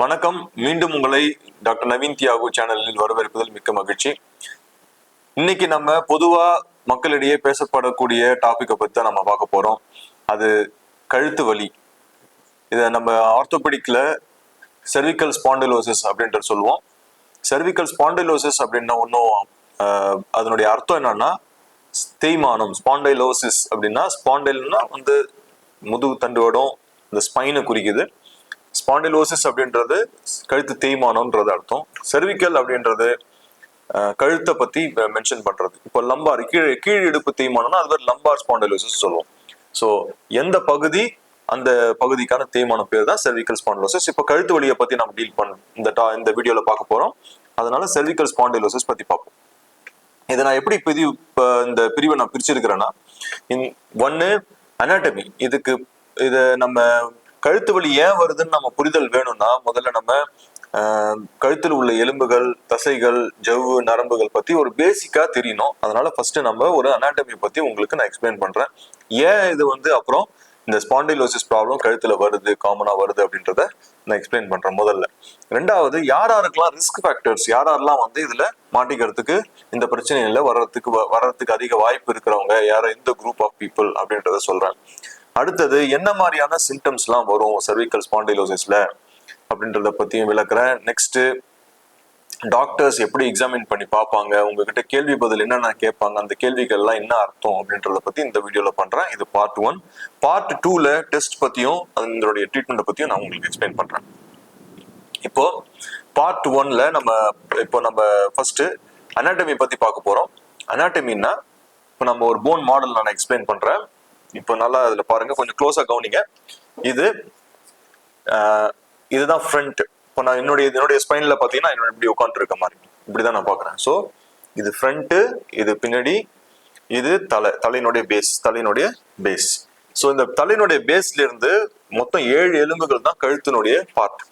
வணக்கம். மீண்டும் உங்களை டாக்டர் நவீன் தியாகு சேனலில் வரவேற்பதில் மிக்க மகிழ்ச்சி. இன்னைக்கு நம்ம பொதுவா மக்களிடையே பேசப்படக்கூடிய டாபிக்கை பத்தி தான் நம்ம பார்க்க போறோம். அது கழுத்து வலி. இதை நம்ம ஆர்த்தோபெடிக்ல செர்விக்கல் ஸ்பாண்டிலோசிஸ் அப்படின்ற சொல்லுவோம். செர்விக்கல் ஸ்பாண்டிலோசிஸ் அப்படின்னா ஒன்றும் அதனுடைய அர்த்தம் என்னன்னா தேய்மானம் ஸ்பாண்டைலோசிஸ் அப்படின்னா ஸ்பாண்டைல்னா வந்து முதுகு தண்டுவடம் இந்த ஸ்பைனை குறிக்குது. ஸ்பாண்டிலோசிஸ் அப்படின்றது கழுத்து தேய்மானம்ன்றது அர்த்தம். செர்விக்கல் அப்படின்றது கழுத்தை பத்தி மென்ஷன் பண்றது. இப்போ லம்பார் கீழ் கீழ் இடுப்பு தேய்மானம்னா அது பேர் லம்பார் ஸ்பாண்டிலோசிஸ் சொல்லுவோம். ஸோ எந்த பகுதி அந்த பகுதிக்கான தேய்மானம் பேர் தான் செர்விக்கல் ஸ்பாண்டிலோசிஸ் இப்போ கழுத்து வழியை பத்தி நம்ம டீல் பண்ண இந்த டா இந்த வீடியோல பார்க்க போறோம். அதனால செர்விக்கல் ஸ்பாண்டிலோசிஸ் பத்தி பார்ப்போம். இதை நான் எப்படி பிரி இப்போ இந்த பிரிவை நான் பிரிச்சிருக்கிறேன்னா ஒன்னு அனாட்டமி இதுக்கு இதை நம்ம கழுத்து வலி ஏன் வருதுன்னு நம்ம புரிதல் வேணும்னா முதல்ல நம்ம கழுத்தில் உள்ள எலும்புகள் தசைகள் ஜவ்வு நரம்புகள் பத்தி ஒரு பேசிக்கா தெரியணும். அதனால ஃபர்ஸ்ட் நம்ம ஒரு அனாட்டமி பத்தி உங்களுக்கு நான் எக்ஸ்பிளைன் பண்றேன். ஏன் இது வந்து அப்புறம் இந்த ஸ்பாண்டிலோசிஸ் ப்ராப்ளம் கழுத்துல வருது காமனா வருது அப்படின்றத நான் எக்ஸ்பிளைன் பண்றேன் முதல்ல. ரெண்டாவது யார் யாருக்கெல்லாம் ரிஸ்க் ஃபேக்டர்ஸ் யார் யாரெல்லாம் வந்து இதுல மாட்டிக்கிறதுக்கு இந்த பிரச்சனையில வர்றதுக்கு வ- வர்றதுக்கு அதிக வாய்ப்பு இருக்கிறவங்க யார இந்த குரூப் ஆஃப் பீப்புள் அப்படின்றத சொல்றேன். அடுத்தது என்ன மாதிரியான சிம்டம்ஸ்லாம் வரும் சர்விக்கல் ஸ்பாண்டிலோசிஸில் அப்படின்றத பற்றியும் விளக்குறேன். நெக்ஸ்ட்டு டாக்டர்ஸ் எப்படி எக்ஸாமின் பண்ணி பார்ப்பாங்க? உங்ககிட்ட கேள்வி பதில் என்னென்ன கேட்பாங்க? அந்த கேள்விகள்லாம் என்ன அர்த்தம் அப்படின்றத பற்றி இந்த வீடியோவில் பண்ணுறேன் இது பார்ட் ஒன் பார்ட் டூவில் டெஸ்ட் பற்றியும் அதனுடைய ட்ரீட்மெண்ட்டை பற்றியும் நான் உங்களுக்கு எக்ஸ்பிளைன் பண்ணுறேன் இப்போ பார்ட் ஒன்ல நம்ம இப்போ நம்ம ஃபர்ஸ்ட் அனாட்டமி பத்தி பார்க்க போறோம். அனாட்டமின்னா இப்போ நம்ம ஒரு போன் மாடல் நான் எக்ஸ்பிளைன் பண்றேன். இப்போ நல்லா அதுல பாருங்க கொஞ்சம் க்ளோஸா கவனிங்க. இது இதுதான் ஃப்ரண்ட் இப்போ நான் என்னுடைய என்னுடைய ஸ்பைன்ல பாத்தீங்கன்னா என்னோட இப்படி உட்காந்துட்டு இருக்க மாதிரி. இப்படிதான் நான் பாக்குறேன். ஸோ இது ஃப்ரண்ட்டு இது பின்னாடி இது தலை தலையினுடைய பேஸ் தலையினுடைய பேஸ் ஸோ இந்த தலையினுடைய பேஸ்ல இருந்து மொத்தம் ஏழு எலும்புகள் தான் கழுத்தினுடைய பார்ட்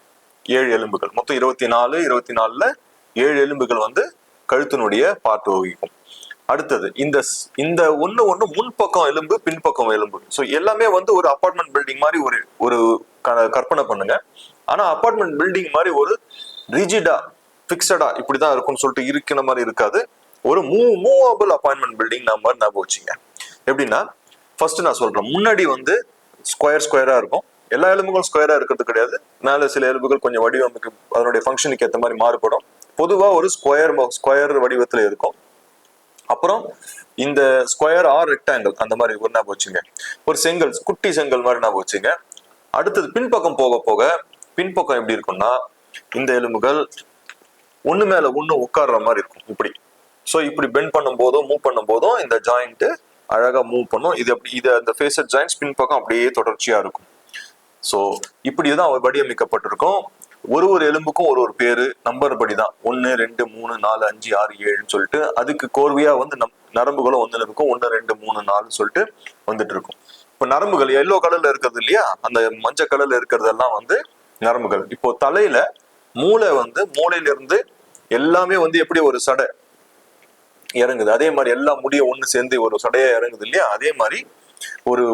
ஏழு எலும்புகள். மொத்தம் இருபத்தி நாலு இருபத்தி நாலுல ஏழு எலும்புகள் வந்து கழுத்தினுடைய பார்ட் வகிக்கும். அடுத்தது இந்த ஸ்- இந்த ஒண்ணு ஒண்ணு முன்பக்கம் எலும்பு பின்பக்கம் எலும்பு. ஸோ எல்லாமே வந்து ஒரு அப்பார்ட்மெண்ட் பில்டிங் மாதிரி ஒரு ஒரு க- கற்பனை பண்ணுங்க. ஆனா அப்பார்ட்மெண்ட் பில்டிங் மாதிரி ஒரு ரிஜிடா பிக்சடா இப்படிதான் இருக்கும்னு சொல்லிட்டு இருக்கிற மாதிரி இருக்காது. ஒரு மூ மூவபிள் அப்பாயின்மெண்ட் பில்டிங் நான் மாதிரி ஞாபகம் வச்சுங்க. எப்படின்னா ஃபர்ஸ்ட் நான் சொல்றேன் முன்னாடி வந்து ஸ்கொயர் ஸ்கொயரா இருக்கும். எல்லா எலும்புகளும் ஸ்கொயரா இருக்கிறது கிடையாது. மேலே சில எலும்புகள் கொஞ்சம் வடிவமைக்கு அதனுடைய ஃபங்க்ஷனுக்கு ஏற்ற மாதிரி மாறுபடும். பொதுவாக ஒரு ஸ்கொயர் ஸ்கொயர் வடிவத்தில் இருக்கும். அப்புறம் இந்த ஸ்கொயர் ஆர் ரெக்டாங்கிள் அந்த மாதிரி ஒரு ஞாபகம் வச்சுங்க ஒரு செங்கல் குட்டி செங்கல் மாதிரி ஞாபகம் வச்சுங்க அடுத்தது பின்பக்கம் போக போக பின்பக்கம் எப்படி இருக்கும்னா இந்த எலும்புகள் ஒன்று மேலே ஒன்று உட்கார்ற மாதிரி இருக்கும் இப்படி. ஸோ இப்படி பெண்ட் பண்ணும் போதும் மூவ் பண்ணும் போதும் இந்த ஜாயிண்ட்டு அழகாக மூவ் பண்ணும். இது அப்படி இதை அந்த ஃபேஸட் ஜாயின்ஸ் பின்பக்கம் அப்படியே தொடர்ச்சியாக இருக்கும். ஸோ இப்படி தான் வடிவமைக்கப்பட்டிருக்கும். ஒரு ஒரு எலும்புக்கும் ஒரு ஒரு பேரு நம்பர் படி தான் ஒன்று ரெண்டு மூணு நாலு அஞ்சு ஆறு ஏழுன்னு சொல்லிட்டு அதுக்கு கோர்வையா வந்து நம் நரம்புகளும் ஒன்று இருக்கும் ஒன்று ரெண்டு மூணு நாலுன்னு சொல்லிட்டு வந்துட்டு இருக்கும் இப்போ நரம்புகள் எல்லோ கலர்ல இருக்கிறது இல்லையா? அந்த மஞ்சள் கலர்ல இருக்கிறதெல்லாம் வந்து நரம்புகள். இப்போ தலையில மூளை வந்து மூளையில இருந்து எல்லாமே வந்து எப்படி ஒரு சடை இறங்குது? அதே மாதிரி எல்லா முடிய ஒண்ணு சேர்ந்து ஒரு சடையா இறங்குது இல்லையா? அதே மாதிரி ஒரு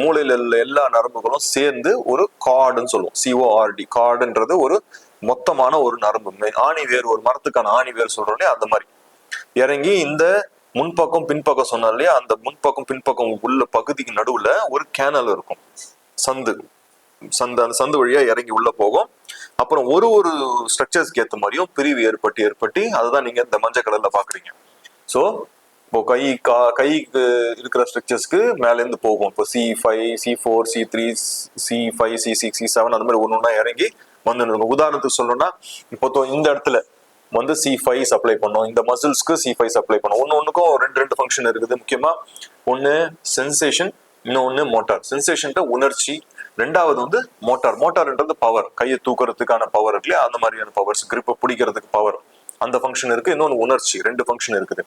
மூளையில் உள்ள எல்லா நரம்புகளும் சேர்ந்து ஒரு கார்டுன்னு சொல்லுவோம். சிஓஆர்டி கார்டுன்றது ஒரு மொத்தமான ஒரு நரம்பு. ஆணி வேர் ஒரு மரத்துக்கான ஆணி வேர் சொல்றோம் அந்த மாதிரி. இறங்கி இந்த முன்பக்கம் பின்பக்கம் சொன்னோம் இல்லையா அந்த முன்பக்கம் பின்பக்கம் உள்ள பகுதிக்கு நடுவுல ஒரு கேனல் இருக்கும். சந்து. சந்து அந்த சந்து வழியா இறங்கி உள்ள போகும். அப்புறம் ஒரு ஒரு ஸ்ட்ரக்சர்ஸ்க்கு ஏற்ற மாதிரியும் பிரிவு ஏற்பட்டு ஏற்பட்டு அதுதான் நீங்க இந்த மஞ்சள் கலர்ல பாக்குறீங்க. ஸோ இப்போ கை கா கைக்கு இருக்கிற ஸ்ட்ரக்சர்ஸ்க்கு மேலேருந்து போகும். இப்போ C five C four C three C five C six C seven அந்த மாதிரி ஒன்று ஒன்றா இறங்கி வந்து உதாரணத்துக்கு சொல்லணும்னா இப்போ இந்த இடத்துல வந்து சி ஃபைவ் சப்ளை பண்ணும். இந்த மசில்ஸ்க்கு சி ஃபைவ் சப்ளை பண்ணும். ஒன்று ஒன்றுக்கும் ரெண்டு ரெண்டு ஃபங்க்ஷன் இருக்குது. முக்கியமாக ஒன்று சென்சேஷன் இன்னொன்று மோட்டார் சென்சேஷன்ட்ட உணர்ச்சி. ரெண்டாவது வந்து மோட்டார் மோட்டார்ன்றது பவர் கையை தூக்குறதுக்கான பவர் இருக்கு இல்லையா? அந்த மாதிரியான பவர்ஸ் கிரிப்பை பிடிக்கிறதுக்கு பவர் அந்த ஃபங்க்ஷன் இருக்கு. இன்னொன்று உணர்ச்சி. ரெண்டு ஃபங்க்ஷன் இருக்குது.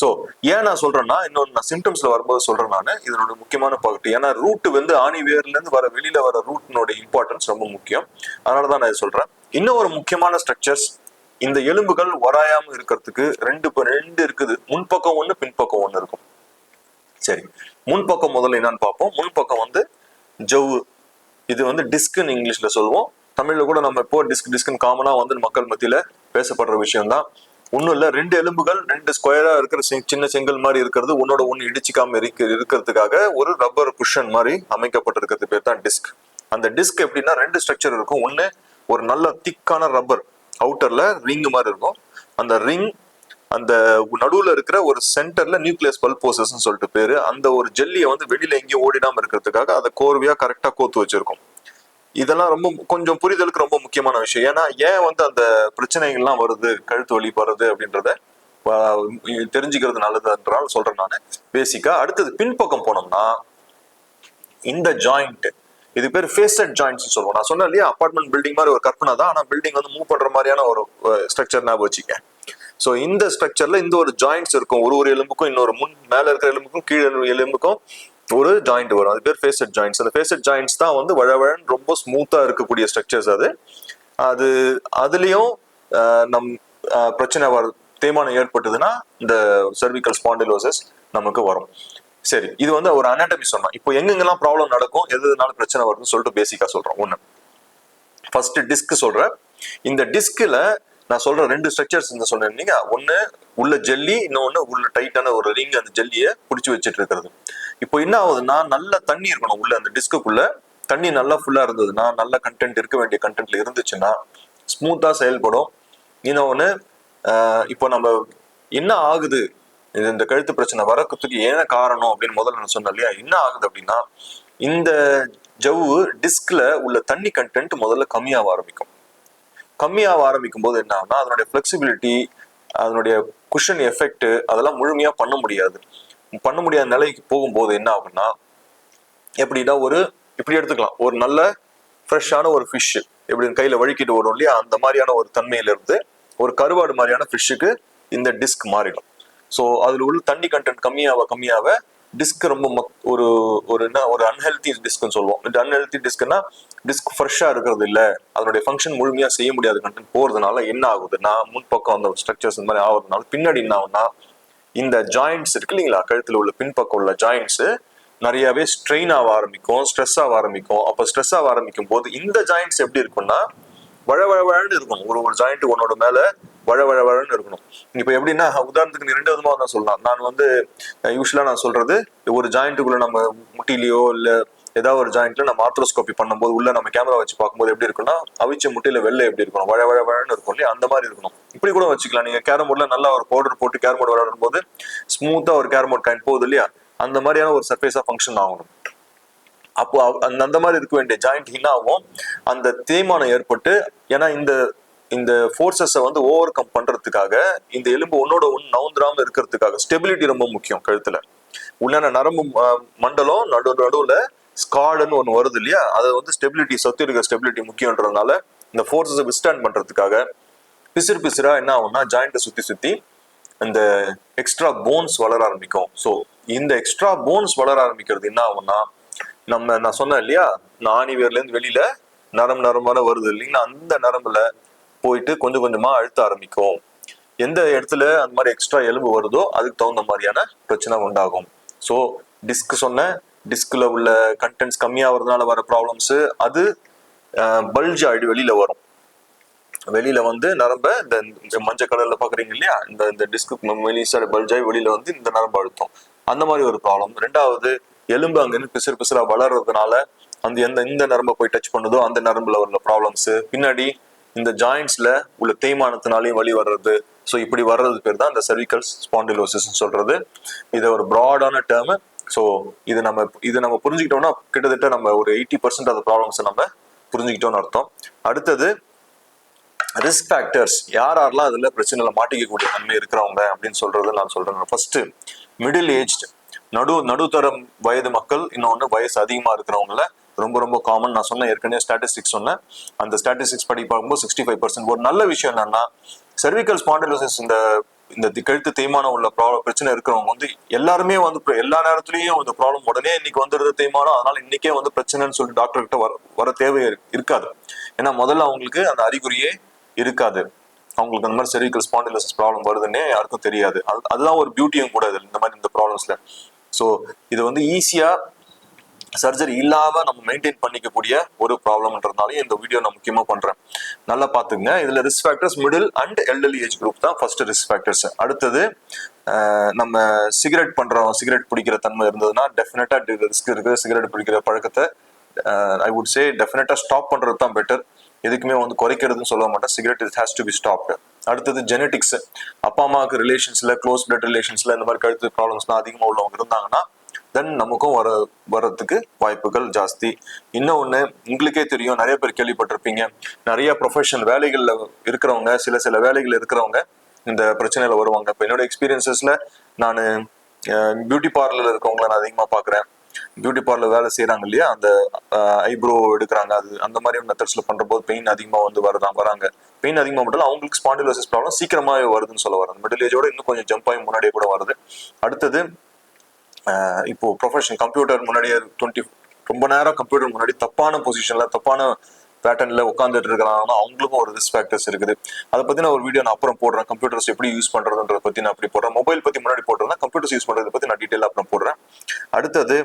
ஸோ ஏன் நான் சொல்றேன்னா இன்னொன்று நான் சிம்டம்ஸ்ல வரும்போது சொல்றேன் நான். இதனோட முக்கியமான பகுதி ஏன்னா ரூட் வந்து ஆணி வேர்ல இருந்து வர வெளியில வர ரூட்னோட இம்பார்ட்டன்ஸ் ரொம்ப முக்கியம். அதனால தான் நான் இதை சொல்றேன். இன்னும் ஒரு முக்கியமான ஸ்ட்ரக்சர்ஸ் இந்த எலும்புகள் வராயாம இருக்கிறதுக்கு ரெண்டு ரெண்டு இருக்குது. முன்பக்கம் ஒன்று பின்பக்கம் ஒன்று இருக்கும். சரி. முன்பக்கம் முதல்ல என்னன்னு பார்ப்போம். முன்பக்கம் வந்து ஜவ்வு. இது வந்து டிஸ்க்னு இங்கிலீஷ்ல சொல்லுவோம். தமிழ்ல கூட நம்ம இப்போ டிஸ்க் டிஸ்க்னு காமனா வந்து மக்கள் மத்தியில பேசப்படுற விஷயம் தான் ஒன்றும் இல்லை ரெண்டு எலும்புகள் ரெண்டு ஸ்கொயராக இருக்கிற சின்ன செங்கல் மாதிரி இருக்கிறது உன்னோட ஒன்று இடிச்சிக்காம இருக்க இருக்கிறதுக்காக ஒரு ரப்பர் குஷன் மாதிரி அமைக்கப்பட்டிருக்கிறது பேர் தான் டிஸ்க் அந்த டிஸ்க் எப்படின்னா ரெண்டு ஸ்ட்ரக்சர் இருக்கும். ஒன்று ஒரு நல்ல திக்கான ரப்பர் அவுட்டரில் ரிங் மாதிரி இருக்கும். அந்த ரிங் அந்த நடுவில் இருக்கிற ஒரு சென்டர்ல நியூக்ளியஸ் பல்போசஸ் சொல்லிட்டு பேரு. அந்த ஒரு ஜெல்லியை வந்து வெளியில எங்கேயும் ஓடிடாம இருக்கிறதுக்காக அதை கோர்வையா கரெக்டா கோத்து வச்சிருக்கும். இதெல்லாம் ரொம்ப கொஞ்சம் புரிதலுக்கு ரொம்ப முக்கியமான விஷயம். ஏன்னா ஏன் வந்து அந்த பிரச்சனைகள்லாம் வருது கழுத்து வலி வருது அப்படின்றத தெரிஞ்சுக்கிறது நல்லது என்றால் சொல்றேன் நான். பேசிக்கா அடுத்தது பின்பக்கம் போனோம்னா இந்த ஜாயிண்ட் இது பேர் ஃபேஸட் ஜாயிண்ட்ஸ் சொல்லுவோம். நான் சொன்னேன் இல்லையா அப்பார்ட்மெண்ட் பில்டிங் மாதிரி ஒரு கற்பனை தான். ஆனால் பில்டிங் வந்து மூவ் பண்ற மாதிரியான ஒரு ஸ்ட்ரக்சர் ஞாபகம் வச்சுக்க ஸோ இந்த ஸ்ட்ரக்சர்ல இந்த ஒரு ஜாயிண்ட்ஸ் இருக்கும். ஒரு ஒரு எலும்புக்கும் இன்னொரு முன் மேல இருக்கிற எலும்புக்கும் கீழே எலும்புக்கும் ஒரு ஜாயிண்ட் வரும். அது பேர் ஃபேஸட் ஜாயின்ஸ் அந்த ஃபேஸட் ஜாயிண்ட்ஸ் தான் வந்து வழவழன் ரொம்ப ஸ்மூத்தாக இருக்கக்கூடிய ஸ்ட்ரக்சர்ஸ் அது. அது அதுலேயும் நம் பிரச்சனை வர தேய்மானம் ஏற்பட்டதுன்னா இந்த சர்விக்கல் ஸ்பாண்டிலோசஸ் நமக்கு வரும். சரி இது வந்து ஒரு அனாட்டமி சொன்னோம். இப்போ எங்கெங்கெல்லாம் ப்ராப்ளம் நடக்கும் எது எதுனால பிரச்சனை வருதுன்னு சொல்லிட்டு பேசிக்காக சொல்கிறோம் ஒன்று ஃபர்ஸ்ட் டிஸ்க் சொல்கிறேன் இந்த டிஸ்கில் நான் சொல்ற ரெண்டு ஸ்ட்ரக்சர்ஸ் இந்த சொன்னேன் நீங்க ஒன்று உள்ள ஜெல்லி இன்னொன்று உள்ள டைட்டான ஒரு ரிங் அந்த ஜெல்லியை பிடிச்சி வச்சுட்டு இருக்கிறது. இப்போ என்ன ஆகுதுன்னா நல்ல தண்ணி இருக்கணும் உள்ள அந்த டிஸ்க்குள்ள தண்ணி நல்லா ஃபுல்லா இருந்ததுன்னா நல்ல கண்டென்ட் இருக்க வேண்டிய கண்டென்ட்ல இருந்துச்சுன்னா ஸ்மூத்தா செயல்படும். இன்னொன்னு இப்போ நம்ம என்ன ஆகுது? இது இந்த கழுத்து பிரச்சனை வரக்கிறதுக்கு என்ன காரணம் அப்படின்னு முதல்ல நான் சொன்னேன் இல்லையா? என்ன ஆகுது அப்படின்னா இந்த ஜவ்வு டிஸ்க்ல உள்ள தண்ணி கண்டென்ட் முதல்ல கம்மியாக ஆரம்பிக்கும். கம்மியாக ஆரம்பிக்கும் போது என்ன ஆகுனா அதனுடைய ஃபிளெக்சிபிலிட்டி அதனுடைய குஷன் எஃபெக்ட் அதெல்லாம் முழுமையா பண்ண முடியாது. பண்ண முடியாத நிலைக்கு போகும்போது என்ன ஆகும்னா எப்படின்னா ஒரு இப்படி எடுத்துக்கலாம். ஒரு நல்ல ஃப்ரெஷ்ஷான ஒரு ஃபிஷ் எப்படி கையில் வழுக்கிட்டு வரும் இல்லையா? அந்த மாதிரியான ஒரு தன்மையிலிருந்து ஒரு கருவாடு மாதிரியான ஃபிஷ்ஷுக்கு இந்த டிஸ்க் மாறிடும். ஸோ அதில் உள்ள தண்ணி கண்டென்ட் கம்மியாக கம்மியாக டிஸ்க் ரொம்ப மக் ஒரு ஒரு என்ன ஒரு அன்ஹெல்தி டிஸ்க்னு சொல்லுவோம். இந்த அன்ஹெல்த்தி டிஸ்க்னா டிஸ்க் ஃப்ரெஷ்ஷாக இருக்கிறது இல்லை. அதனுடைய ஃபங்க்ஷன் முழுமையாக செய்ய முடியாத கண்டென்ட் போகிறதுனால என்ன ஆகுதுன்னா முன்பக்கம் அந்த ஸ்ட்ரக்சர்ஸ் இந்த மாதிரி ஆகுறதுனால பின்னாடி என்ன ஆகுனா இந்த ஜாயிண்ட்ஸ் இருக்கு இல்லைங்களா? கழுத்தில் உள்ள பின்பக்கம் உள்ள ஜாயிண்ட்ஸ் நிறையவே ஸ்ட்ரெயின் ஆக ஆரம்பிக்கும் ஸ்ட்ரெஸ் ஆக ஆரம்பிக்கும். அப்போ ஸ்ட்ரெஸ் ஆக ஆரம்பிக்கும் போது இந்த ஜாயிண்ட்ஸ் எப்படி இருக்கும்னா வழ வழன்னு இருக்கணும். ஒரு ஒரு ஜாயிண்ட் உன்னோட மேல வழ வழ வழன்னு இருக்கணும். இப்போ எப்படின்னா உதாரணத்துக்கு நீ ரெண்டு விதமாக தான் சொல்லலாம். நான் வந்து யூஸ்வலாக நான் சொல்றது ஒரு ஜாயிண்ட்டுக்குள்ள நம்ம முட்டிலையோ இல்லை ஏதாவது ஒரு ஜாயிண்ட்ல நம்ம ஆர்த்ரோஸ்கோபி பண்ணும்போது உள்ள நம்ம கேமரா வச்சு பார்க்கும்போது எப்படி இருக்கும்னா அவிச்ச முட்டையில வெள்ளை எப்படி இருக்கணும் வழ வழ வழன்னு இருக்கும் இல்லையா? அந்த மாதிரி இருக்கணும். இப்படி கூட வச்சுக்கலாம். நீங்க கேரம் போர்ட்ல நல்லா ஒரு பவுடர் போட்டு கேரம் போர்டு விளையாடும் போது ஸ்மூத்தா ஒரு கேரம் போர்ட் காயின் போகுது இல்லையா? அந்த மாதிரியான ஒரு சர்ஃபேஸா ஃபங்க்ஷன் ஆகணும். அப்போ அந்த அந்த மாதிரி இருக்க வேண்டிய ஜாயிண்ட் என்ன அந்த தேய்மானம் ஏற்பட்டு ஏன்னா இந்த இந்த ஃபோர்ஸஸை வந்து ஓவர் கம் பண்றதுக்காக இந்த எலும்பு ஒன்னோட ஒன்று நவுந்துராம இருக்கிறதுக்காக ஸ்டெபிலிட்டி ரொம்ப முக்கியம் கழுத்துல. உள்ளான நரம்பு ம- மண்டலம் நடு நடுவுல ஸ்காடுன்னு ஒன்று வருது இல்லையா? அது வந்து ஸ்டெபிலிட்டி சொத்து இருக்கிற ஸ்டெபிலிட்டி முக்கியன்றதுனால இந்த ஃபோர்ஸஸை விஸ்டாண்ட் பண்ணுறதுக்காக பிசிறு பிசிறா என்ன ஆகும்னா ஜாயிண்ட்டை சுற்றி சுற்றி இந்த எக்ஸ்ட்ரா போன்ஸ் வளர ஆரம்பிக்கும். ஸோ இந்த எக்ஸ்ட்ரா போன்ஸ் வளர ஆரம்பிக்கிறது என்ன ஆகும்னா நம்ம நான் சொன்னேன் இல்லையா? நான் ஆணிவேர்லேருந்து வெளியில் வெளியில நரம் நரம்பான வருது இல்லைங்களா? அந்த நரம்புல போயிட்டு கொஞ்சம் கொஞ்சமா அழுத்த ஆரம்பிக்கும். எந்த இடத்துல அந்த மாதிரி எக்ஸ்ட்ரா எலும்பு வருதோ அதுக்கு தகுந்த மாதிரியான பிரச்சனை உண்டாகும். ஸோ டிஸ்க் சொன்ன டிஸ்கில் உள்ள கண்டென்ட்ஸ் கம்மியாகிறதுனால வர ப்ராப்ளம்ஸு அது பல்ஜ் ஆயிடு வெளியில் வரும். வெளியில வந்து நரம்ப இந்த மஞ்சள் கலர்ல பாக்குறீங்க இல்லையா? இந்த இந்த டிஸ்க் மெலிசா பல்ஜாய் வெளியில வந்து இந்த நரம்பு அழுத்தம். அந்த மாதிரி ஒரு ப்ராப்ளம் ரெண்டாவது எலும்பு அங்கிருந்து பிசுறு பிசுறா வளர்றதுனால அந்த எந்த இந்த நரம்பை போய் டச் பண்ணுதோ அந்த நரம்புல உள்ள ப்ராப்ளம்ஸ் பின்னாடி இந்த ஜாயிண்ட்ஸ்ல உள்ள தேய்மானத்தினாலையும் வழி வர்றது. ஸோ இப்படி வர்றது பேர் தான் இந்த cervical spondylosis சொல்றது. இதை ஒரு ப்ராடான டேர்ம் ஸோ இது நம்ம இது நம்ம புரிஞ்சுக்கிட்டோம்னா கிட்டத்தட்ட நம்ம ஒரு எயிட்டி பர்சன்ட் அந்த ப்ராப்ளம்ஸை நம்ம புரிஞ்சுக்கிட்டோம்னு அர்த்தம். அடுத்தது ரிஸ்க் ஃபேக்டர்ஸ் யார் யாரெல்லாம் அதில் பிரச்சனையில் மாட்டிக்கக்கூடிய தன்மை இருக்கிறவங்க அப்படின்னு சொல்றது நான் சொல்றேன். ஃபர்ஸ்ட் மிடில் ஏஜ்ட் நடு நடுத்தரம் வயது மக்கள் இன்னொன்று வயசு அதிகமாக இருக்கிறவங்கள ரொம்ப ரொம்ப காமன் நான் சொன்ன ஏற்கனவே ஸ்டாட்டிஸ்டிக்ஸ் சொன்னேன். அந்த ஸ்டாட்டிஸ்டிக்ஸ் படி பார்க்கும்போது சிக்ஸ்டி ஃபைவ் பர்சன்ட் ஒரு நல்ல விஷயம் என்னன்னா செர்விக்கல் ஸ்பாண்டிலோசிஸ் இந்த இந்த கழுத்து தேய்மானம் உள்ள ப்ராப்ளம் பிரச்சனை இருக்கிறவங்க வந்து எல்லாருமே வந்து எல்லா நேரத்துலயும் இந்த ப்ராப்ளம் உடனே இன்னைக்கு வந்துடுது தேய்மானம். அதனால இன்னைக்கே வந்து பிரச்சனைன்னு சொல்லி டாக்டர் கிட்ட வர வர தேவை இருக்காது. ஏன்னா முதல்ல அவங்களுக்கு அந்த அறிகுறியே இருக்காது. அவங்களுக்கு அந்த மாதிரி செரிக்கல் ஸ்பாண்டிலோசிஸ் ப்ராப்ளம் வருதுன்னே யாருக்கும் தெரியாது. அது அதுதான் ஒரு பியூட்டியும் கூட இது இந்த மாதிரி இந்த ப்ராப்ளம்ஸ்ல ஸோ இது வந்து ஈஸியா சர்ஜரி இல்லாம நம்ம மெயின்டைன் பண்ணிக்கக்கூடிய ஒரு ப்ராப்ளம்ன்றதுனால இந்த வீடியோ நான் முக்கியமா பண்றேன். நல்லா பாத்துங்க இதுல risk factors middle and elderly age group தான் ஃபர்ஸ்ட் ரிஸ்க் ஃபேக்டர்ஸ் அடுத்தது நம்ம சிகரெட் பண்றோம். சிகரெட் பிடிக்கிற தன்மை இருந்ததுன்னா டெஃபினட்டா ரிஸ்க் இருக்கு. சிகரெட் பிடிக்கிற பழக்கத்தை ஐ வுட் சே டெஃபினட்டா ஸ்டாப் பண்றது தான் பெட்டர் எதுக்குமே வந்து குறைக்கிறதுன்னு சொல்ல மாட்டேன். Cigarette it has to be stopped அடுத்தது ஜெனட்டிக்ஸ் அப்பா அம்மாவுக்கு ரிலேஷன்ஸ்ல க்ளோஸ் பிளட் ரிலேஷன்ஸ்ல இந்த மாதிரி கழுத்து ப்ராப்ளம்ஸ்லாம் அதிகமாக உள்ளவங்க இருந்தாங்கன்னா தென் நமக்கும் வர வர்றதுக்கு வாய்ப்புகள் ஜாஸ்தி. இன்னொன்னு உங்களுக்கே தெரியும் நிறைய பேர் கேள்விப்பட்டிருப்பீங்க. நிறைய ப்ரொஃபஷனல் வேலைகளில் இருக்கிறவங்க சில சில வேலைகள் இருக்கிறவங்க இந்த பிரச்சனையில் வருவாங்க. இப்போ என்னோட எக்ஸ்பீரியன்சஸில் நான் பியூட்டி பார்லரில் இருக்கவங்கள நான் அதிகமாக பார்க்குறேன் பியூட்டி பார்லர் வேலை செய்கிறாங்க இல்லையா? அந்த ஐப்ரோ எடுக்கிறாங்க. அது அந்த மாதிரி மெத்தட்ஸில் பண்ணுறபோது போது பெயின் அதிகமாக வந்து வருதா வராங்க. பெயின் அதிகமாக மட்டும் அவங்களுக்கு ஸ்பாண்டிலோசிஸ் ப்ராப்ளம் சீக்கிரமாகவே வருதுன்னு சொல்ல வரது மிடில் ஏஜோட இன்னும் கொஞ்சம் ஜம்ப் ஆகி முன்னாடியே கூட வருது. அடுத்தது இப்போ ப்ரொஃபஷன் கம்ப்யூட்டர் முன்னாடியே டுவெண்ட்டி ரொம்ப நேரம் கம்ப்யூட்டர் முன்னாடி தப்பான பொசிஷன்ல தப்பான பேட்டர்ன்ல உட்காந்துட்டு இருக்கிறாங்கன்னா அவங்களுக்கும் ஒரு ரிஸ்க் ஃபேக்டர்ஸ் இருக்குது. அதை பத்தி நான் ஒரு வீடியோ நான் அப்புறம் போடுறேன். கம்ப்யூட்டர்ஸ் எப்படி யூஸ் பண்றதுன்றத பத்தி நான் அப்படி போடுறேன். மொபைல் பத்தி முன்னாடி போட்டிருந்தேன் கம்ப்யூட்டர்ஸ் யூஸ் பண்றதை பத்தி நான் டீட்டெயில் அப்புறம் போடுறேன். அடுத்தது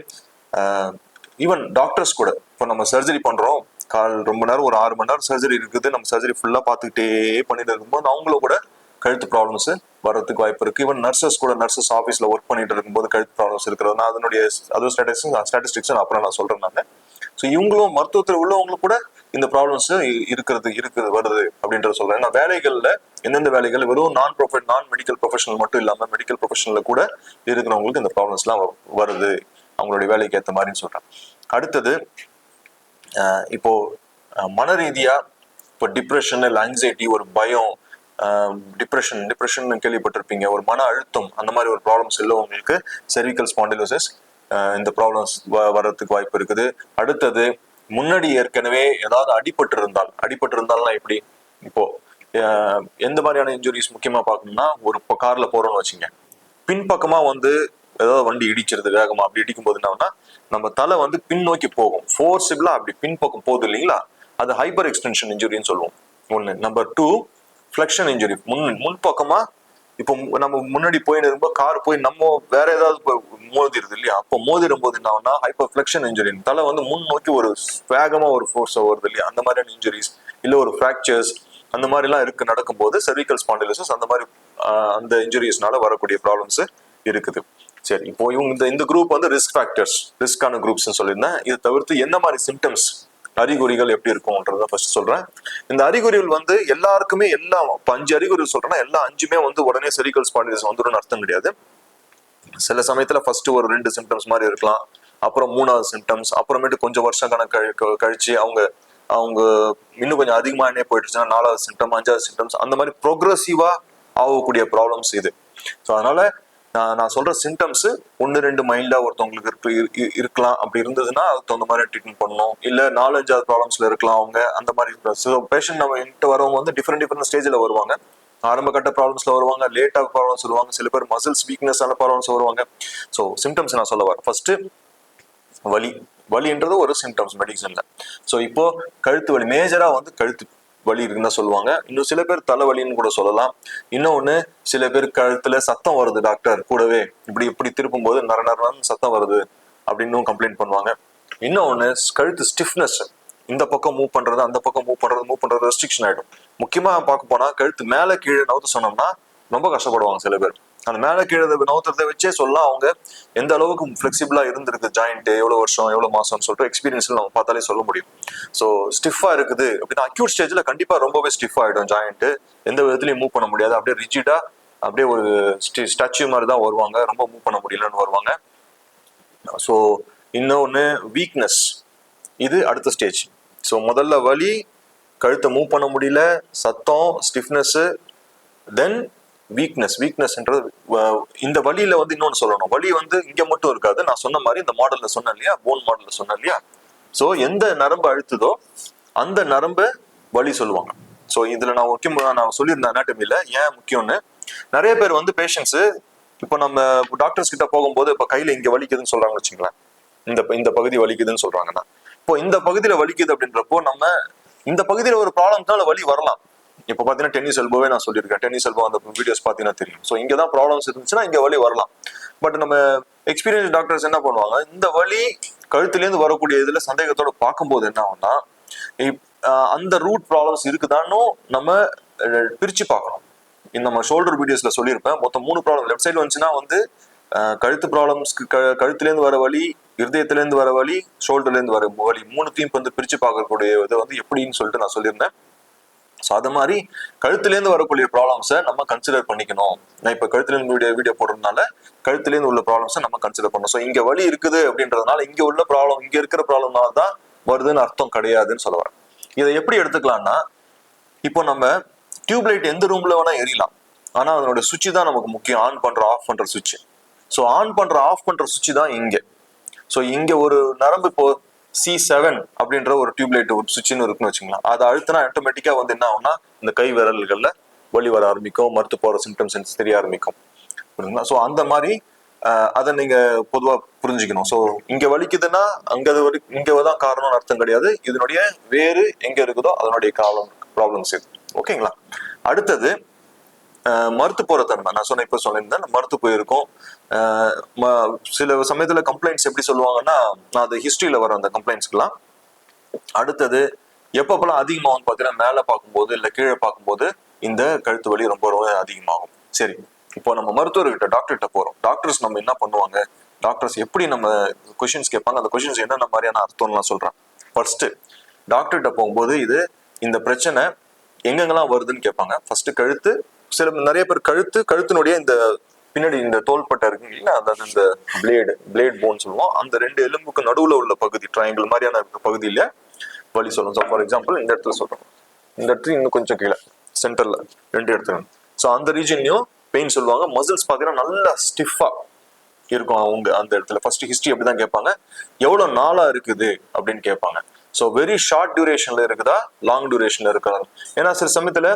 ஈவன் டாக்டர்ஸ் கூட இப்போ நம்ம சர்ஜரி பண்றோம். கால் ரொம்ப நேரம் ஒரு ஆறு மணி நேரம் சர்ஜரி இருக்குது. நம்ம சர்ஜரி ஃபுல்லா பார்த்துக்கிட்டே பண்ணிட்டு இருக்கும்போது அவங்களும் கூட கழுத்து ப்ராப்ளம்ஸ் வர்றதுக்கு வாய்ப்பு இருக்கு. ஈவன் நர்சஸ் கூட நர்சஸ் ஆஃபீஸ்ல ஒர்க் பண்ணிட்டு இருக்கும்போது கழுத்து ப்ராப்ளம்ஸ் இருக்கிறது. நான் அதனுடைய அதுவும் ஸ்டாட்டிஸ்டிக்ஸ் ஸ்டாட்டிஸ்டிக்ஸ் அப்புறம் நான் சொல்றேன் நான். ஸோ இவங்களும் மருத்துவத்தில் உள்ளவங்களும் கூட இந்த ப்ராப்ளம்ஸ் இருக்கிறது இருக்குது வருது அப்படின்றத சொல்றேன். நான் வேலைகள்ல எந்தெந்த வேலைகள் வெறும் நான் ப்ரொஃபட் நான் மெடிக்கல் ப்ரொஃபஷனல் மட்டும் இல்லாம மெடிக்கல் ப்ரொஃபஷனல்ல கூட இருக்கிறவங்களுக்கு இந்த ப்ராப்ளம்ஸ்லாம் வ- வருது. அவங்களுடைய வேலைக்கு ஏற்ற மாதிரின்னு சொல்றேன். அடுத்தது இப்போ மன ரீதியா இப்போ டிப்ரெஷன் இல்லை ஆங்ஸைட்டி ஒரு பயம் டிப்ரெஷன் டிப்ரெஷன் கேள்விப்பட்டிருப்பீங்க. ஒரு மன அழுத்தம் அந்த மாதிரி ஒரு ப்ராப்ளம்ஸ் உள்ளவங்களுக்கு செர்விக்கல் ஸ்பாண்டிலோசிஸ் இந்த ப்ராப்ளம்ஸ் வர்றதுக்கு வாய்ப்பு இருக்குது. அடுத்தது முன்னாடி ஏற்கனவே ஏதாவது அடிபட்டு இருந்தால் அடிபட்டு இருந்தால்னா எப்படி? இப்போ எந்த மாதிரியான இன்ஜுரிஸ் முக்கியமா பார்க்கணும்னா ஒரு இப்போ கார்ல போறோம்னு வச்சுங்க. பின்பக்கமா வந்து ஏதாவது வண்டி இடிச்சிருது வேகமா அப்படி இடிக்கும் போது என்னன்னா நம்ம தலை வந்து பின் நோக்கி போகும். ஃபோர்ஸிபிளா அப்படி பின்பக்கம் போகுது இல்லைங்களா? அது ஹைப்பர் எக்ஸ்டென்ஷன் இன்ஜுரின்னு சொல்லுவோம். ஒன்று நம்பர் டூ ஃப்ளெக்ஷன் இன்ஜுரி முன் முன்பக்கமா இப்போ நம்ம முன்னாடி போயின்னு இருக்கும்போது கார் போய் நம்ம வேற ஏதாவது போய் மோதிருது இல்லையா? அப்போ மோதிடும் போது என்ன ஆகும்னா ஹைப்பர் ஃபிளெக்ஷன் இன்ஜுரி தலை வந்து முன் நோக்கி ஒரு வேகமா ஒரு ஃபோர்ஸ் வருது இல்லையா? அந்த மாதிரியான இன்ஜுரிஸ் இல்லை ஒரு ஃப்ராக்சர்ஸ் அந்த மாதிரிலாம் இருக்கு நடக்கும்போது cervical ஸ்பாண்டிலிசஸ் அந்த மாதிரி அந்த இன்ஜுரிஸ்னால வரக்கூடிய ப்ராப்ளம்ஸ் இருக்குது. சரி இப்போ இவங்க இந்த இந்த குரூப் வந்து ரிஸ்க் ஃபேக்டர்ஸ் ரிஸ்கான குரூப்ஸ் சொல்லியிருந்தேன். இதை தவிர்த்து என்ன மாதிரி சிம்டம்ஸ் அறிகுறிகள் எப்படி இருக்கும்ன்றத ஃபர்ஸ்ட் சொல்றேன். இந்த அறிகுறிகள் வந்து எல்லாருக்குமே எல்லா அஞ்சு அறிகுறிகள் சொல்றேன்னா எல்லா அஞ்சுமே வந்து உடனே செரிக்கல் ஸ்பாண்டிஸ் வந்துடும் அர்த்தம் கிடையாது. சில சமயத்துல ஃபர்ஸ்ட் ஒரு ரெண்டு சிம்டம்ஸ் மாதிரி இருக்கலாம். அப்புறம் மூணாவது சிம்டம்ஸ் அப்புறமேட்டு கொஞ்சம் வருஷம் கணக்கு கழி- க- கழிச்சு அவங்க அவங்க இன்னும் கொஞ்சம் அதிகமா போயிட்டுருச்சுன்னா நாலாவது சிம்டம் அஞ்சாவது சிம்டம்ஸ் அந்த மாதிரி ப்ரோக்ரஸிவா ஆகக்கூடிய ப்ராப்ளம்ஸ் இது. ஸோ அதனால நான் சொல்ற சிம்டம்ஸ் ஒன்று ரெண்டு மைல்டா ஒருத்தவங்களுக்கு இருக்கு- இருக்கலாம். அப்படி இருந்ததுன்னா அதுக்கு தகுந்த மாதிரி ட்ரீட்மெண்ட் பண்ணணும். இல்ல நாலஞ்சாவது ப்ராப்ளம்ஸ்ல இருக்கலாம் அவங்க. அந்த மாதிரி ஸோ பேஷண்ட் நம்ம என்கிட்ட வரவங்க வந்து டிஃப்ரெண்ட் டிஃப்ரெண்ட் ஸ்டேஜ்ல வருவாங்க. ஆரம்ப கட்ட ப்ராப்ளம்ஸ்ல வருவாங்க. லேட்டாக ப்ராப்ளம்ஸ் வருவாங்க. சில பேர் மசில்ஸ் வீக்னஸ் ப்ராப்ளம்ஸ் வருவாங்க. ஸோ சிம்டம்ஸ் நான் சொல்ல வரேன். ஃபர்ஸ்ட் வலி. வலின்றது ஒரு சிம்டம்ஸ் மெடிசன்ல ஸோ இப்போ கழுத்து வலி. மேஜரா வந்து கழுத்து. வலி இருக்குன்னு தான் சொல்லுவாங்க. இன்னும் சில பேர் தலைவலின்னு கூட சொல்லலாம். இன்னொன்னு சில பேர் கழுத்துல சத்தம் வருது டாக்டர். கூடவே இப்படி இப்படி திருப்பும் போது நர நரன்னு சத்தம் வருது அப்படின்னு கம்ப்ளைண்ட் பண்ணுவாங்க. இன்னொன்னு கழுத்து ஸ்டிஃப்னஸ் இந்த பக்கம் மூவ் பண்றது அந்த பக்கம் மூவ் பண்றது மூவ் பண்றது ரெஸ்ட்ரிக்ஷன் ஆயிடும். முக்கியமா பார்க்க போனா கழுத்து மேல கீழே நவுத்து சொன்னோம்னா ரொம்ப கஷ்டப்படுவாங்க சில பேர். அந்த மேலே கீழே நோத்துறதை வச்சே சொல்லலாம் அவங்க எந்த அளவுக்கு ஃப்ளெக்சிபிளாக இருந்திருக்கு ஜாயிண்ட் எவ்வளோ வருஷம் எவ்வளோ மாசம்னு சொல்லிட்டு எக்ஸ்பீரியன்ஸ்ல நம்ம பார்த்தாலே சொல்ல முடியும். ஸோ ஸ்டிஃபாக இருக்குது அப்படின்னா அக்யூட் ஸ்டேஜில் கண்டிப்பாக ரொம்பவே ஸ்டிஃப் ஆகிடும் ஜாயிண்ட்டு எந்த விதத்துலையும் மூவ் பண்ண முடியாது. அப்படியே ரிஜிடா அப்படியே ஒரு ஸ்டாச்சு மாதிரி தான் வருவாங்க. ரொம்ப மூவ் பண்ண முடியலன்னு வருவாங்க. ஸோ இன்னொன்று வீக்னஸ் இது அடுத்த ஸ்டேஜ் ஸோ முதல்ல வலி கழுத்தை மூவ் பண்ண முடியல சத்தம் ஸ்டிஃப்னஸ்ஸு தென் வீக்னஸ் வீக்னஸ்ன்றது இந்த வழியில வந்து இன்னொன்று சொல்லணும். வலி வந்து இங்கே மட்டும் இருக்காது. நான் சொன்ன மாதிரி இந்த மாடல்ல சொன்னேன் இல்லையா? போன் மாடல்ல சொன்னேன் இல்லையா? ஸோ எந்த நரம்பு அழுத்துதோ அந்த நரம்பு வலி சொல்லுவாங்க. ஸோ இதுல நான் முக்கியம் நான் சொல்லியிருந்தேன் அனாட்டமில ஏன் முக்கியம்னு? நிறைய பேர் வந்து பேஷண்ட்ஸ் இப்போ நம்ம டாக்டர்ஸ் கிட்ட போகும்போது இப்போ கையில இங்க வலிக்குதுன்னு சொல்றாங்க வச்சுங்களேன் இந்த இந்த பகுதி வலிக்குதுன்னு சொல்றாங்கன்னா. இப்போ இந்த பகுதியில வலிக்குது அப்படின்றப்போ நம்ம இந்த பகுதியில ஒரு ப்ராப்ளம்னால வலி வரலாம். இப்போ பார்த்தீங்கன்னா டென்னிஸ் எல்போவே நான் சொல்லியிருக்கேன். டென்னிஸ் எல்போ அந்த வீடியோஸ் பார்த்தீங்கன்னா தெரியும். ஸோ இங்கே தான் ப்ராப்ளம்ஸ் இருந்துச்சுன்னா இங்கே வழி வரலாம். பட் நம்ம எக்ஸ்பீரியன்ஸ் டாக்டர்ஸ் என்ன பண்ணுவாங்க? இந்த வழி கழுத்துலேருந்து வரக்கூடிய இதில் சந்தேகத்தோட பார்க்கும்போது என்ன ஆகும்னா இப்- அந்த ரூட் ப்ராப்ளம்ஸ் இருக்குதான்னு நம்ம பிரித்து பிரிச்சு பார்க்கணும். இந்த நம்ம ஷோல்டர் வீடியோஸில் சொல்லியிருப்பேன். மொத்தம் மூணு ப்ராப்ளம் லெஃப்ட் சைடு வந்துச்சுன்னா வந்து கழுத்து ப்ராப்ளம்ஸ்க்கு க கழுத்துலேருந்து வர வழி இருதயத்துலேருந்து வர வழி ஷோல்டர்லேருந்து வர வழி மூணுத்தையும் இப்போ வந்து பிரித்து பார்க்கக்கூடிய இது வந்து எப்படின்னு சொல்லிட்டு நான் சொல்லியிருந்தேன். ஸோ அது மாதிரி கழுத்துலேருந்து வரக்கூடிய ப்ராப்ளம்ஸை நம்ம கன்சிடர் பண்ணிக்கணும். நான் இப்போ கழுத்துலேருந்து வீடியோ வீடியோ போடுறதுனால கழுத்துலேருந்து உள்ள ப்ராப்ளம்ஸை நம்ம கன்சிடர் பண்ணணும். ஸோ இங்கே வலி இருக்குது அப்படின்றதுனால இங்கே உள்ள ப்ராப்ளம் இங்கே இருக்கிற ப்ராப்ளம்னால தான் வருதுன்னு அர்த்தம் கிடையாதுன்னு சொல்ல வரேன். இதை எப்படி எடுத்துக்கலாம்னா இப்போ நம்ம டியூப் லைட் எந்த ரூம்ல வேணா எரியலாம் ஆனால் அதனுடைய சுவிட்ச் தான் நமக்கு முக்கியம். ஆன் பண்ற ஆஃப் பண்ற சுவிட்ச். ஸோ ஆன் பண்ற ஆஃப் பண்ற சுவிட்ச் தான் இங்கே. ஸோ இங்கே ஒரு நரம்பு இப்போ சி செவன் அப்படின்ற ஒரு டியூப்லைட் ஒரு சுவிட்சுன்னு இருக்குன்னு வச்சுக்கலாம் அதை அழுத்தினா ஆட்டோமேட்டிக்காக வந்து என்ன ஆகும்னா இந்த கை விரல்களில் வலி வர ஆரம்பிக்கும் மறுத்து போகிற சிம்டம்ஸ் தெரிய ஆரம்பிக்கும். புரியுதுங்களா ஸோ அந்த மாதிரி அதை நீங்க பொதுவா புரிஞ்சுக்கணும். ஸோ இங்க வலிக்குதுன்னா அங்க அது வலி இங்க தான் காரணம்னு அர்த்தம் கிடையாது. இதனுடைய வேறு எங்க இருக்குதோ அதனுடைய ப்ராப்ளம் ப்ராப்ளம்ஸ் இது ஓகேங்களா அடுத்தது மறுத்து போற தன்மை. நான் சொன்ன இப்போ சொல்லியிருந்தேன் மறுத்து போயிருக்கோம். ம- சில சமயத்தில் கம்ப்ளைண்ட்ஸ் எப்படி சொல்லுவாங்கன்னா நான் அது ஹிஸ்ட்ரியில் வர அந்த கம்ப்ளைண்ட்ஸ்க்கெலாம் அடுத்தது எப்பப்பெல்லாம் அதிகமாகும் பார்த்தீங்கன்னா மேலே பார்க்கும்போது இல்லை கீழே பார்க்கும்போது இந்த கழுத்து வலி ரொம்ப ரொம்ப அதிகமாகும். சரி இப்போ நம்ம மருத்துவர்கிட்ட டாக்டர்கிட்ட போகிறோம் டாக்டர்ஸ் நம்ம என்ன பண்ணுவாங்க? டாக்டர்ஸ் எப்படி நம்ம கொஷின்ஸ் கேட்பாங்க? அந்த கொஷின்ஸ் என்னென்ன மாதிரியான அர்த்தம்லாம் சொல்கிறேன் ஃபர்ஸ்ட்டு டாக்டர்கிட்ட போகும்போது இது இந்த பிரச்சனை எங்கெங்கெல்லாம் வருதுன்னு கேட்பாங்க. ஃபர்ஸ்ட் கழுத்து சில நிறைய பேர் கழுத்து கழுத்தினுடைய இந்த பின்னாடி இந்த தோள்பட்டை இருக்கு இல்லைங்களா? அதாவது இந்த பிளேடு பிளேட் போன் சொல்லுவோம். அந்த ரெண்டு எலும்புக்கு நடுவுல உள்ள பகுதி ட்ரையாங்கிள் மாதிரியான பகுதியில வலி சொல்லும். ஸோ ஃபார் எக்ஸாம்பிள் இந்த இடத்துல சொல்றோம். இந்த இடத்துல இன்னும் கொஞ்சம் கீழே சென்டர்ல ரெண்டு இடத்துல ஸோ அந்த ரீஜன்லயும் பெயின் சொல்லுவாங்க. மசில்ஸ் பார்த்தீங்கன்னா நல்லா ஸ்டிஃபா இருக்கும் அவங்க அந்த இடத்துல. ஃபர்ஸ்ட் ஹிஸ்ட்ரி அப்படிதான் கேட்பாங்க. எவ்வளோ நாளா இருக்குது அப்படின்னு கேட்பாங்க. ஸோ வெரி ஷார்ட் டியூரேஷன்ல இருக்குதா? லாங் டியூரேஷன்ல இருக்கிறாங்க ஏன்னா சில சமயத்துல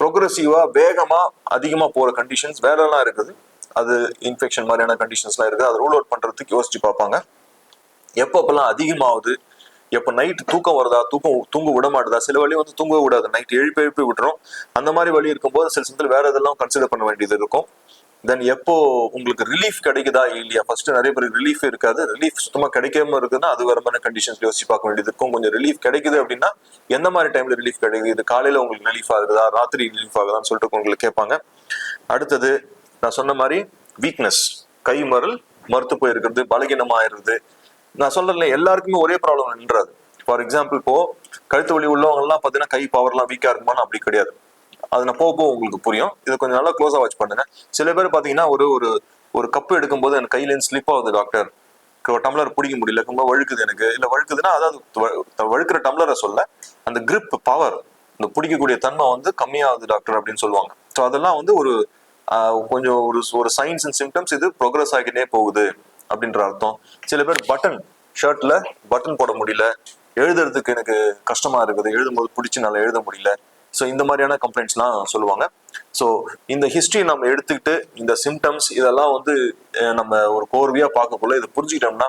ப்ரோக்ரஸிவா வேகமா அதிகமா போற கண்டிஷன்ஸ் வேறெல்லாம் இருக்குது. அது இன்ஃபெக்ஷன் மாதிரியான கண்டிஷன்ஸ்லாம் இருக்குது. அதை ரூல் அவுட் பண்றதுக்கு யோசிச்சு பார்ப்பாங்க. எப்பப்பெல்லாம் அதிகமாகுது? எப்போ நைட் தூக்கம் வருதா? தூக்கம் தூங்க விட மாட்டுதா? சில வழி வந்து தூங்க விடாது நைட் எழுப்பி எழுப்பி விட்டுரும். அந்த மாதிரி வழி இருக்கும்போது சில சமயத்தில் வேற இதெல்லாம் கன்சிடர் பண்ண வேண்டியது இருக்கும். தென் எப்போ உங்களுக்கு ரிலீஃப் கிடைக்குதா இல்லையா? ஃபர்ஸ்ட் நிறைய பேருக்கு ரிலீஃப் இருக்காது. ரிலீஃப் சுத்தமா கிடைக்காம இருக்குதுன்னா அது வரமான கண்டிஷன்ஸ் யோசிச்சு பார்க்க வேண்டியது இருக்கும். கொஞ்சம் ரிலீஃப் கிடைக்குது அப்படின்னா எந்த மாதிரி டைம்ல ரிலீஃப் கிடைக்குது? காலையில உங்களுக்கு ரிலீஃப் ஆகுதா? ராத்திரி ரிலீஃப் ஆகுதான்னு சொல்லிட்டு உங்களுக்கு கேட்பாங்க. அடுத்தது நான் சொன்ன மாதிரி வீக்னஸ் கை மரல் மறுத்து போயிருக்கிறது பலகீனமா ஆயிருது நான் சொல்றேன் எல்லாருக்குமே ஒரே ப்ராப்ளம் நின்றாது. ஃபார் எக்ஸாம்பிள் இப்போ கழுத்து வலி உள்ளவங்க எல்லாம் பார்த்தீங்கன்னா கை பவர்லாம் வீக்கா இருக்குமான்னு அப்படி கிடையாது. அது நான் போக போக உங்களுக்கு புரியும். இதை கொஞ்சம் நல்லா க்ளோஸா வாட்ச் பண்ணுங்க சில பேர் பாத்தீங்கன்னா ஒரு ஒரு ஒரு கப்பு எடுக்கும்போது எனக்கு கையிலேருந்து ஸ்லிப் ஆகுது டாக்டர் க- டம்ளர் பிடிக்க முடியல ரொம்ப வழுக்குது எனக்கு. இல்ல வழுக்குதுன்னா அதாவது வழுக்கிற டம்ளரை சொல்ல அந்த கிரிப் பவர் இந்த பிடிக்கக்கூடிய தன்மை வந்து கம்மியாகுது டாக்டர் அப்படின்னு சொல்லுவாங்க. ஸோ அதெல்லாம் வந்து ஒரு கொஞ்சம் ஒரு ஒரு சைன்ஸ் அண்ட் சிம்டம்ஸ் இது ப்ரோக்ரஸ் ஆகிட்டே போகுது அப்படின்ற அர்த்தம். சில பேர் பட்டன் ஷர்ட்ல பட்டன் போட முடியல. எழுதுறதுக்கு எனக்கு கஷ்டமா இருக்குது. எழுதும்போது பிடிச்சி நல்லா எழுத முடியல. ஸோ இந்த மாதிரியான கம்ப்ளைண்ட்ஸ்லாம் சொல்லுவாங்க. ஸோ இந்த ஹிஸ்ட்ரி நம்ம எடுத்துக்கிட்டு இந்த சிம்டம்ஸ் இதெல்லாம் வந்து நம்ம ஒரு கோர்வையாக பார்க்கக்குள்ள இதை புரிஞ்சுக்கிட்டோம்னா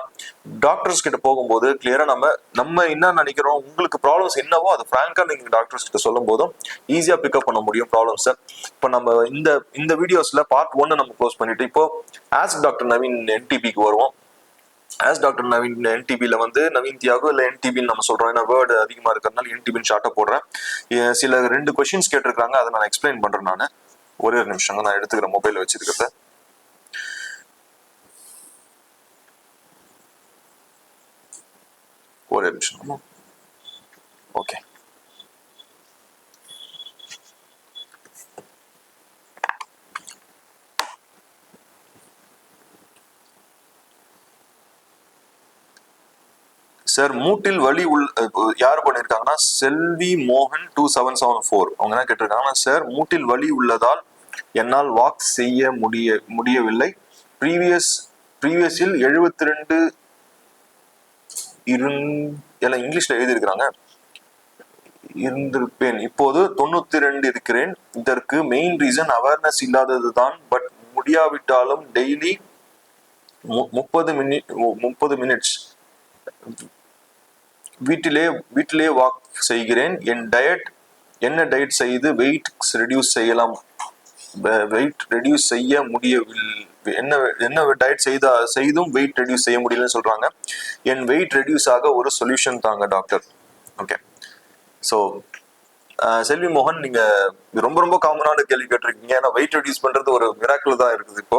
டாக்டர்ஸ் கிட்ட போகும்போது கிளியராக நம்ம நம்ம என்ன நினைக்கிறோம் உங்களுக்கு ப்ராப்ளம்ஸ் என்னவோ அதை ஃப்ராங்காக நீங்கள் டாக்டர்ஸ் கிட்ட சொல்லும் போதும் ஈஸியாக பிக்கப் பண்ண முடியும் ப்ராப்ளம்ஸை இப்போ நம்ம இந்த இந்த வீடியோஸில் பார்ட் ஒன்று நம்ம க்ளோஸ் பண்ணிட்டு இப்போ ஆஸ் டாக்டர் நவீன் என்டிபிக்கு வருவோம். ஆஸ் டாக்டர் நவீன் என்டிபியில் வந்து நவீன் தியாகோ இல்லை என்டிபின்னு நம்ம சொல்கிறோம் ஏன்னா வேர்டு அதிகமாக இருக்கிறதுனால என்டிபின்னு ஷார்ட்டாக போடுறேன். சில ரெண்டு கொஷின்ஸ் கேட்டிருக்காங்க அதை நான் எக்ஸ்பிளைன் பண்ணுறேன் நான். ஒரே ஒரு நிமிஷம். நான் எடுத்துக்கிறேன் மொபைல் வச்சுருக்கிறத. ஒரே நிமிஷம். ஓகே சார் மூட்டில் வலி உள் யார் பண்ணியிருக்காங்கன்னா செல்வி மோகன் டூ செவன் செவன் ஃபோர். அவங்க என்ன கேட்டிருக்காங்கன்னா சார் மூட்டில் வலி உள்ளதால் என்னால் வாக் செய்ய முடிய முடியவில்லை. ப்ரீவியஸ் ப்ரீவியஸில் எழுபத்தி ரெண்டு இருந் எல்லாம் இங்கிலீஷ்ல எழுதியிருக்கிறாங்க. இருந்திருப்பேன். இப்போது தொண்ணூத்தி ரெண்டு இருக்கிறேன். இதற்கு மெயின் ரீசன் அவேர்னஸ் இல்லாதது தான். பட் முடியாவிட்டாலும் டெய்லி முப்பது மினிட் முப்பது மினிட்ஸ் வீட்டிலே வீட்டிலே வாக் செய்கிறேன். என் டயட் என்ன டயட் செய்து வெயிட் ரெடியூஸ் செய்யலாம்? வெயிட் ரெடியூஸ் செய்ய முடியவில்லை என்ன என்ன டயட் செய்தா செய்தும் வெயிட் ரெடியூஸ் செய்ய முடியலன்னு சொல்றாங்க. என் வெயிட் ரெடியூஸ் ஆக ஒரு சொல்யூஷன் தாங்க டாக்டர் ஓகே ஸோ செல்வி மோகன் நீங்க ரொம்ப ரொம்ப காமனான கேள்வி கேட்டிருக்கீங்க. ஏன்னா வெயிட் ரெடியூஸ் பண்றது ஒரு மிராக்கிள் தான் இருக்குது இப்போ.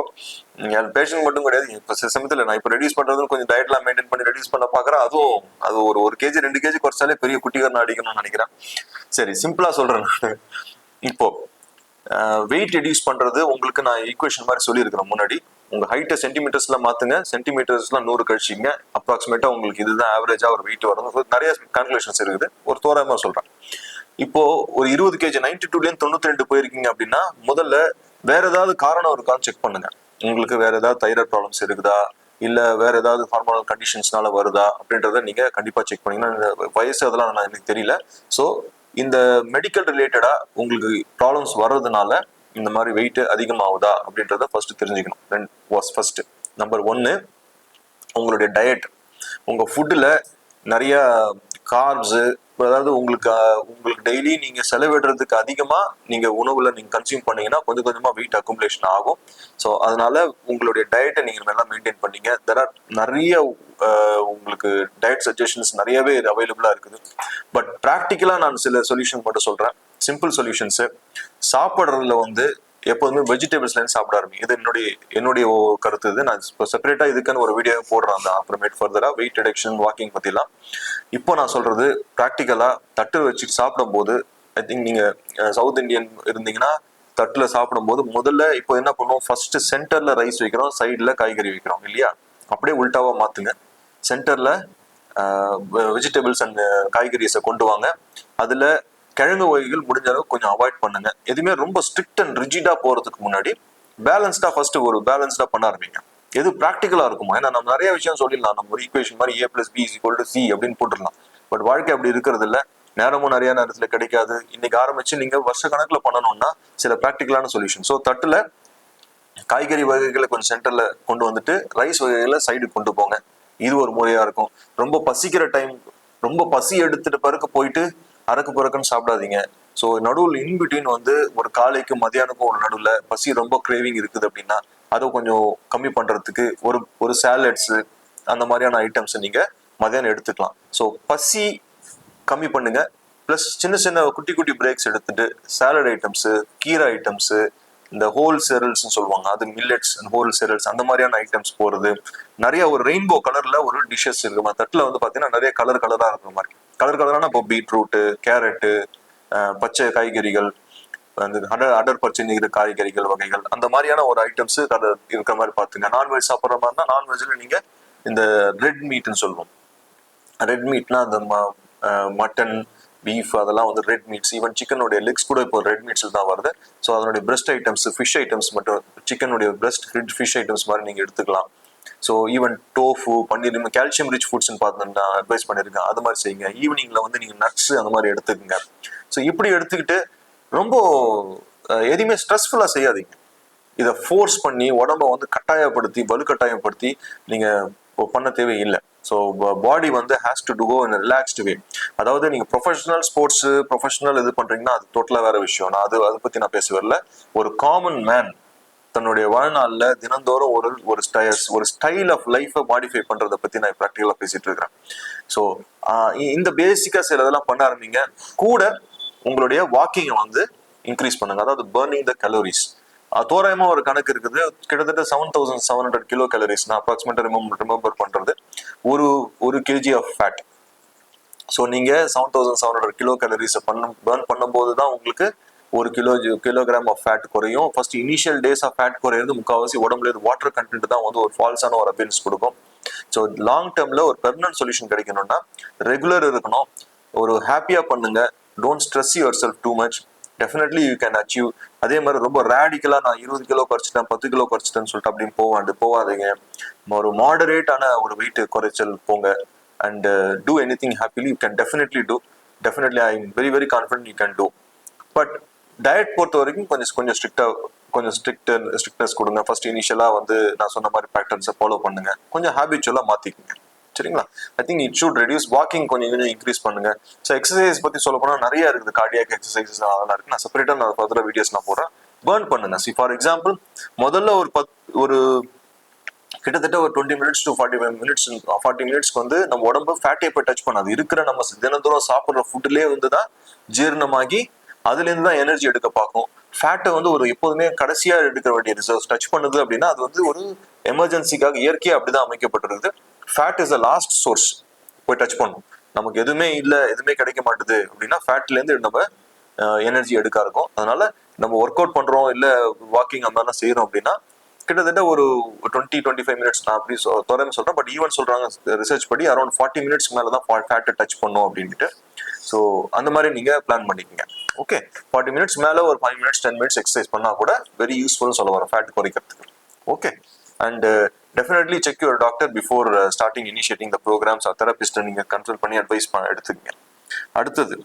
பேஷண்ட் மட்டும் கிடையாது. இப்போ சில சமயத்தில் நான் இப்போ ரெடியூஸ் பண்றது கொஞ்சம் டயட்லாம் மெயின்டைன் பண்ணி ரெடியூஸ் பண்ண பாக்குறேன் அதுவும் அது ஒரு ஒரு கேஜி ரெண்டு கேஜி குறைச்சாலே பெரிய குட்டிகர் அடிக்கணும்னு நினைக்கிறேன். சரி சிம்பிளா சொல்றேன் நான். இப்போ வெயிட் ரெடியூஸ் பண்றது உங்களுக்கு நான் ஈக்குவேஷன் மாதிரி சொல்லியிருக்கிறேன் முன்னாடி. உங்க ஹைட்டை சென்டிமீட்டர்ஸ்ல மாத்துங்க. சென்டிமீட்டர்ஸ்ல நூறு கழிச்சிங்க அப்ராக்சிமேட்டா உங்களுக்கு இதுதான் ஆவரேஜா ஒரு வெயிட் வரும். நிறைய கால்குலேஷன்ஸ் இருக்குது. ஒரு தோராயமா சொல்றேன். இப்போ ஒரு இருபது கேஜி நைன்டி டூலேருந்து தொண்ணூத்தி ரெண்டு போயிருக்கீங்க அப்படின்னா முதல்ல வேற ஏதாவது காரணம் இருக்கான்னு செக் பண்ணுங்க. உங்களுக்கு வேற ஏதாவது தைராய்டு ப்ராப்ளம்ஸ் இருக்குதா? இல்ல வேற ஏதாவது ஹார்மோனல் கண்டிஷன்ஸ்னால வருதா? அப்படின்றத நீங்க கண்டிப்பா செக் பண்ணீங்கன்னா வயசு அதெல்லாம் நான் எனக்கு தெரியல. ஸோ இந்த மெடிக்கல் ரிலேட்டடா உங்களுக்கு ப்ராப்ளம்ஸ் வர்றதுனால இந்த மாதிரி வெயிட் அதிகமாகுதா? அப்படின்றத ஃபர்ஸ்ட் தெரிஞ்சுக்கணும். வாஸ் ஃபர்ஸ்ட் நம்பர் ஒன்னு உங்களுடைய டயட் உங்க ஃபுட்டில் நிறைய கார்ப்ஸு அதாவது உங்களுக்கு உங்களுக்கு டெய்லி நீங்க செலவிடுறதுக்கு அதிகமா நீங்க உணவுல நீங்க கன்சியூம் பண்ணீங்கன்னா கொஞ்சம் கொஞ்சமா வெயிட் அக்குமுலேஷன் ஆகும். ஸோ அதனால உங்களுடைய டயட்டை நீங்க நல்லா மெயின்டைன் பண்ணீங்க. தெர் ஆர் நிறைய உங்களுக்கு டயட் சஜஷன்ஸ் நிறையவே அவைலபிளா இருக்குது. பட் ப்ராக்டிக்கலா நான் சில சொல்யூஷன் மட்டும் சொல்றேன். சிம்பிள் சொல்யூஷன்ஸ் சாப்பிட்றதுல வந்து எப்போதுமே வெஜிடபிள்ஸ்லேருந்து சாப்பிட ஆரம்பிங்க இது என்னுடைய என்னுடைய கருத்து இது. நான் இப்போ செப்பரேட்டாக இதுக்குன்னு ஒரு வீடியோ போடுறேன் அந்த அப்புறமேட் ஃபர்தராக வெயிட் ரிடக்ஷன் வாக்கிங் பற்றிலாம் இப்போ நான் சொல்கிறது ப்ராக்டிக்கலாக தட்டு வச்சுட்டு சாப்பிடும்போது ஐ திங்க் நீங்கள் சவுத் இந்தியன் இருந்தீங்கன்னா தட்டில் சாப்பிடும்போது முதல்ல இப்போ என்ன பண்ணுவோம்? ஃபர்ஸ்ட் சென்டரில் ரைஸ் வைக்கிறோம் சைடில் காய்கறி வைக்கிறோம் இல்லையா? அப்படியே உல்டாவாக மாற்றுங்க சென்டரில் வெஜிடபிள்ஸ் அண்ட் காய்கறிஸை கொண்டு வாங்க. அதில் கிழங்கு வகைகள் முடிஞ்ச அளவுக்கு கொஞ்சம் அவாய்ட் பண்ணுங்க. எதுவுமே ரொம்ப ஸ்ட்ரிக்ட் அண்ட் ரிஜிடா போறதுக்கு முன்னாடி பேலன்ஸ்டா ஃபர்ஸ்ட் ஒரு பேலன்ஸ்டா பண்ண ஆரம்பிங்க. எது ப்ராக்டிக்கலா இருக்குமா ஏன்னா நம்ம நிறைய விஷயம் சொல்லிடலாம். நம்ம ஒரு ஈக்குவேஷன் மாதிரி A plus B is equal to C அப்படின்னு போட்டுடலாம். பட் வாழ்க்கை அப்படி இருக்கிறது இல்ல. நேரமும் நிறைய நேரத்துல கிடைக்காது. இன்னைக்கு ஆரம்பிச்சு நீங்க வருஷ கணக்குல பண்ணணும்னா சில ப்ராக்டிக்கலான சொல்யூஷன் ஸோ தட்டுல காய்கறி வகைகளை கொஞ்சம் சென்டர்ல கொண்டு வந்துட்டு ரைஸ் வகைகளை சைடு கொண்டு போங்க. இது ஒரு முறையா இருக்கும். ரொம்ப பசிக்கிற டைம் ரொம்ப பசி எடுத்துட்டு பிறகு போயிட்டு அறக்கு பிறக்குன்னு சாப்பிடாதீங்க. ஸோ நடுவில் இன்பிட்வீன் வந்து ஒரு காலைக்கு மதியானக்கும் ஒரு நடுவில் பசி ரொம்ப கிரேவிங் இருக்குது அப்படின்னா அதை கொஞ்சம் கம்மி பண்ணுறதுக்கு ஒரு ஒரு சேலட்ஸு அந்த மாதிரியான ஐட்டம்ஸை நீங்கள் மதியானம் எடுத்துக்கலாம். ஸோ பசி கம்மி பண்ணுங்க. ப்ளஸ் சின்ன சின்ன குட்டி குட்டி பிரேக்ஸ் எடுத்துட்டு சாலட் ஐட்டம்ஸு கீரை ஐட்டம்ஸு இந்த ஹோல் செரல்ஸ்னு சொல்லுவாங்க. அது மில்லட்ஸ் அண்ட் ஹோல் செரல்ஸ் அந்த மாதிரியான ஐட்டம்ஸ் போகிறது நிறைய ஒரு ரெயின்போ கலரில் ஒரு டிஷ்ஷஸ் இருக்கு தட்டில் வந்து பார்த்தீங்கன்னா நிறைய கலர் கலராக இருக்கிற மாதிரி. கலர் கலரான இப்போ பீட்ரூட்டு கேரட்டு பச்சை காய்கறிகள் அந்த அடர் அடர் பச்சை காய்கறிகள் வகைகள் அந்த மாதிரியான ஒரு ஐட்டம்ஸ் கலர் இருக்கிற மாதிரி பார்த்துங்க. நான்வெஜ் சாப்பிட்ற மாதிரினா நான்வெஜ்ல நீங்க இந்த ரெட் மீட்னு சொல்லுவோம். ரெட் மீட்னா அந்த மட்டன் பீஃப் அதெல்லாம் வந்து ரெட் மீட்ஸ் ஈவன் சிக்கனுடைய லெக்ஸ் கூட இப்போ ரெட் மீட்ஸில் தான் வருது. ஸோ அதனுடைய பிரெஸ்ட் ஐட்டம்ஸ் ஃபிஷ் ஐட்டம்ஸ் மட்டும் சிக்கனுடைய பிரெஸ்ட் ஃபிஷ் ஐட்டம்ஸ் மாதிரி நீங்கள் எடுத்துக்கலாம். So even tofu paneer calcium rich ஃபுட்ஸ்னு பார்த்து நான் அட்வைஸ் பண்ணியிருக்கேன் அது மாதிரி செய்யுங்க. ஈவினிங்கில் வந்து நீங்கள் நட்ஸ் அந்த மாதிரி எடுத்துக்கங்க. ஸோ இப்படி எடுத்துக்கிட்டு ரொம்ப எதுவுமே எதையுமே ஸ்ட்ரெஸ்ஃபுல்லாக செய்யாதீங்க. இதை ஃபோர்ஸ் பண்ணி உடம்ப வந்து கட்டாயப்படுத்தி வலுக்கட்டாயப்படுத்தி நீங்கள் இப்போ பண்ண தேவையில்லை. ஸோ பாடி வந்து has to go in relaxed way அதாவது நீங்கள் ப்ரொஃபஷனல் ஸ்போர்ட்ஸு ப்ரொஃபஷனல் இது பண்ணுறீங்கன்னா அது டோட்டலாக வேறு விஷயம். நான் அது அதை பற்றி நான் பேச வரல. ஒரு காமன் மேன் தன்னுடைய வாழ்நாளில் தினந்தோறும் ஒரு ஒரு ஸ்டைல்ஸ் ஒரு ஸ்டைல் ஆஃப் லைஃபை மாடிஃபை பண்ணுறதை பற்றி நான் ப்ராக்டிக்கலாக பேசிட்டு இருக்கிறேன். ஸோ இந்த பேசிக்காக சில இதெல்லாம் பண்ண ஆரம்பிங்க. கூட உங்களுடைய வாக்கிங்கை வந்து இன்க்ரீஸ் பண்ணுங்க. அதாவது பர்னிங் த கலோரிஸ் தோராயமா ஒரு கணக்கு இருக்குது. கிட்டத்தட்ட seven thousand seven hundred kilo calories நான் அப்ராக்சிமேட்டா ரிமெம்பர் ரிமெம்பர் பண்றது. ஒரு ஒரு கேஜி ஆஃப் ஃபேட் ஸோ நீங்க seven thousand seven hundred kilo கேலரிஸை பண்ண பேர்ன் பண்ணும்போது தான் உங்களுக்கு ஒரு கிலோ கிலோகிராம் ஆஃப் ஃபேட் குறையும். First initial days of fat குறையிறது முக்கால்வாசி உடம்புல இருந்து வாட்டர் கண்டென்ட் தான் வந்து ஒரு ஃபால்ஸான ஒரு அப்பியன்ஸ் கொடுக்கும். ஸோ லாங் டேர்ம்ல ஒரு பெர்மனன்ட் சொல்யூஷன் கிடைக்கணும்னா ரெகுலர் இருக்கணும். ஒரு ஹாப்பியா பண்ணுங்க. Don't stress yourself too much definitely you can achieve அதே மாதிரி ரொம்ப ரேடிக்கலா நான் இருபது கிலோ குறைச்சிட்டேன் பத்து கிலோ குறைச்சிட்டேன்னு சொல்லிட்டு அப்படின்னு போவாண்டு போவாதீங்க ஒரு மாடரேட்டான ஒரு வெயிட் குறைச்சல் போங்க. And do anything happily you can definitely do definitely I am very very confident you can do but diet பொறுத்த வரைக்கும் கொஞ்சம் கொஞ்சம் ஸ்ட்ரிக்டாக கொஞ்சம் ஸ்ட்ரிக்ட் ஸ்ட்ரிக்ட்னஸ் கொடுங்க. ஃபர்ஸ்ட் இனிஷியலாக வந்து நான் சொன்ன மாதிரி பேட்டர்ன்ஸை ஃபாலோ பண்ணுங்க. கொஞ்சம் ஹேபிச்சுவலா மாற்றிக்கோங்க சரிங்களா? I think it should reduce walking கொஞ்சம் கொஞ்சம் இன்க்ரீஸ் பண்ணுங்க. ஸோ எக்ஸசைஸ் பற்றி சொல்ல போனால் நிறைய இருக்குது. கார்டியாக் எக்ஸசைசஸ் அதெல்லாம் இருக்கு. நான் செப்பரேட்டாக நான் ஃபர்தர் வீடியோஸ் நான் போடுறேன். பேர்ன் பண்ணுங்க. சி ஃபார் எக்ஸாம்பிள் முதல்ல ஒரு பத் ஒரு கிட்டத்தட்ட ஒரு twenty minutes to forty five minutes forty மினிட்ஸ்க்கு வந்து நம்ம உடம்பு ஃபேட்டே போய் டச் பண்ணாது. இருக்கிற நம்ம தினந்தோறும் சாப்பிட்ற ஃபுட்லேயே வந்து தான் ஜீரணமாகி அதுலேருந்து தான் எனர்ஜி எடுக்க பார்க்கும் ஃபேட்டை வந்து ஒரு எப்போதுமே கடைசியாக எடுக்க வேண்டிய ரிசர்வ்ஸ் டச் பண்ணுது அப்படின்னா அது வந்து ஒரு எமர்ஜென்சிக்காக இயற்கையாக அப்படிதான் அமைக்கப்பட்டிருக்குது. Fat is a last source போய் டச் பண்ணும் நமக்கு எதுவுமே இல்லை எதுவுமே கிடைக்க மாட்டுது அப்படின்னா ஃபேட்லேருந்து நம்ம எனர்ஜி எடுக்க இருக்கும் அதனால நம்ம ஒர்க் அவுட் பண்ணுறோம் இல்லை வாக்கிங் அந்த மாதிரிலாம் செய்கிறோம் அப்படின்னா கிட்டத்தட்ட ஒரு டுவெண்ட்டி டுவெண்ட்டி ஃபைவ் மினிட்ஸ் நான் அப்படி சொ- தொடர்ந்து பட் ஈவன் சொல்கிறாங்க ரிசர்ச் படி அரௌண்ட் ஃபார்ட்டி மினிட்ஸ் மேலே தான் ஃபேட்டை டச் பண்ணும் அப்படின்ட்டு ஸோ அந்த மாதிரி நீங்கள் பிளான் பண்ணிக்கோங்க. ஓகே ஃபார்ட்டி மினிட்ஸ் மேல ஒரு five minutes ten minutes exercise பண்ணா கூட வெரி யூஸ்ஃபுல்னு சொல்ல வரோம் ஃபேட் குறைக்கிறதுக்கு. Okay and definitely check your doctor before starting initiating the programs தெரபிஸ்ட்டை நீங்கள் கன்சல்ட் பண்ணி அட்வைஸ் எடுத்துக்கங்க. அடுத்தது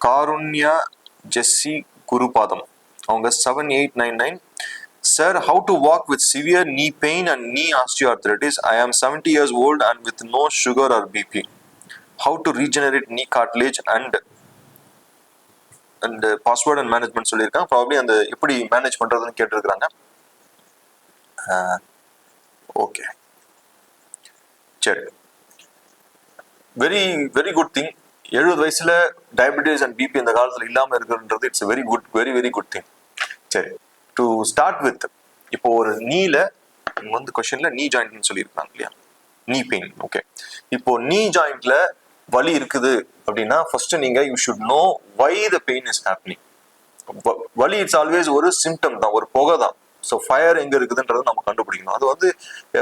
காருண்யா ஜெஸ்ஸி குருபாதம். அவங்க seven eight nine nine sir how to walk with severe knee pain and knee osteoarthritis I am seventy years old and with no sugar or BP how to regenerate knee cartilage and and password and management சொல்லியிருக்காங்க. Probably அந்த எப்படி manage பண்றதுன்னு கேட்டிருக்கிறாங்க. Okay சரி. Very very good thing எழுபது வயசுல diabetes and BP இந்த காலத்தில் இல்லாமல் இருக்குன்றது it's very good very very good thing சரி. டு ஸ்டார்ட் வித் இப்போ ஒரு நீல வந்து கொஷனில் நீ ஜாயிண்ட்னு சொல்லியிருக்காங்க இல்லையா? நீ பெயின் ஓகே இப்போ நீ ஜாயிண்ட்ல வலி இருக்குது அப்படின்னா ஃபர்ஸ்ட் நீங்க you should know why the pain is happening வலி இட்ஸ் ஆல்வேஸ் ஒரு சிம்டம் தான் ஒரு புகை தான். ஸோ ஃபயர் எங்க இருக்குதுன்றது நம்ம கண்டுபிடிக்கணும். அது வந்து